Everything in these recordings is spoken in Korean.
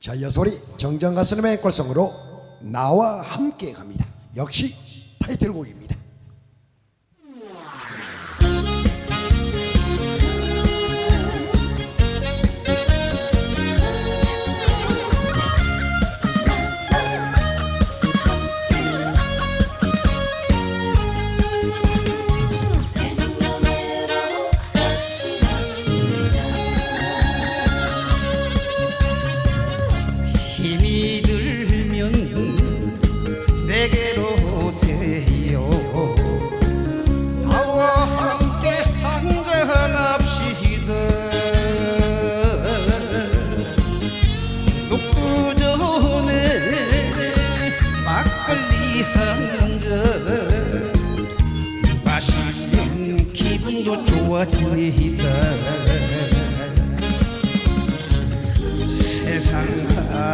자 여소리 정정 가수님의 꼴송으로 나와 함께 갑니다. 역시 타이틀곡입니다.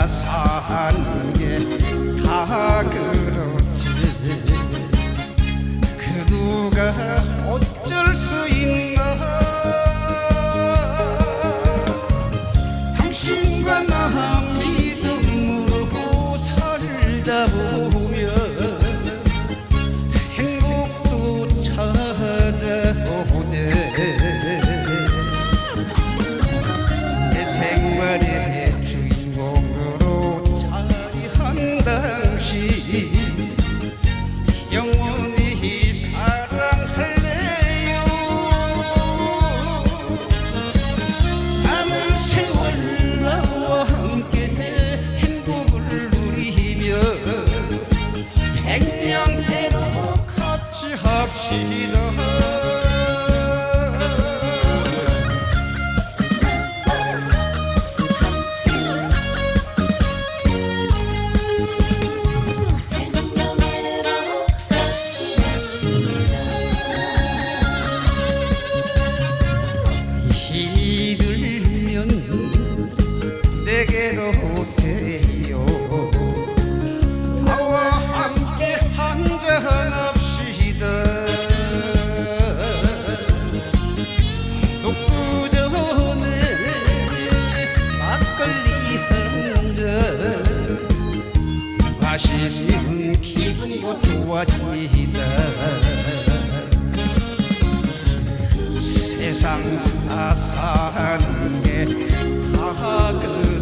사는 게 다 그렇지. 그 누가 어쩔 수 있나? 당신과 나 믿음으로 살다 보면 행복도 찾아오네. 내 생활의 마시면 기분도 좋아지다. 세상 사사는 게 다 그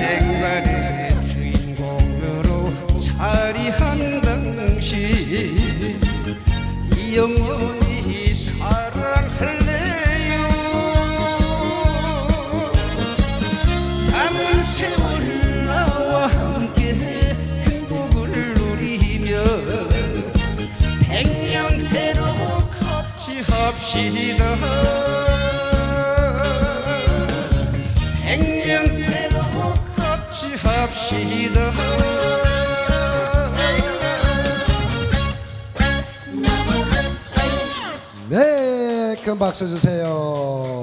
생활의 주인공으로 자리한 당신. 영원히 사랑할래요? 남은 세월 나와 함께 행복을 누리며 백년대로 같이 합시다 같이 합시다 네, 큰 박수 주세요.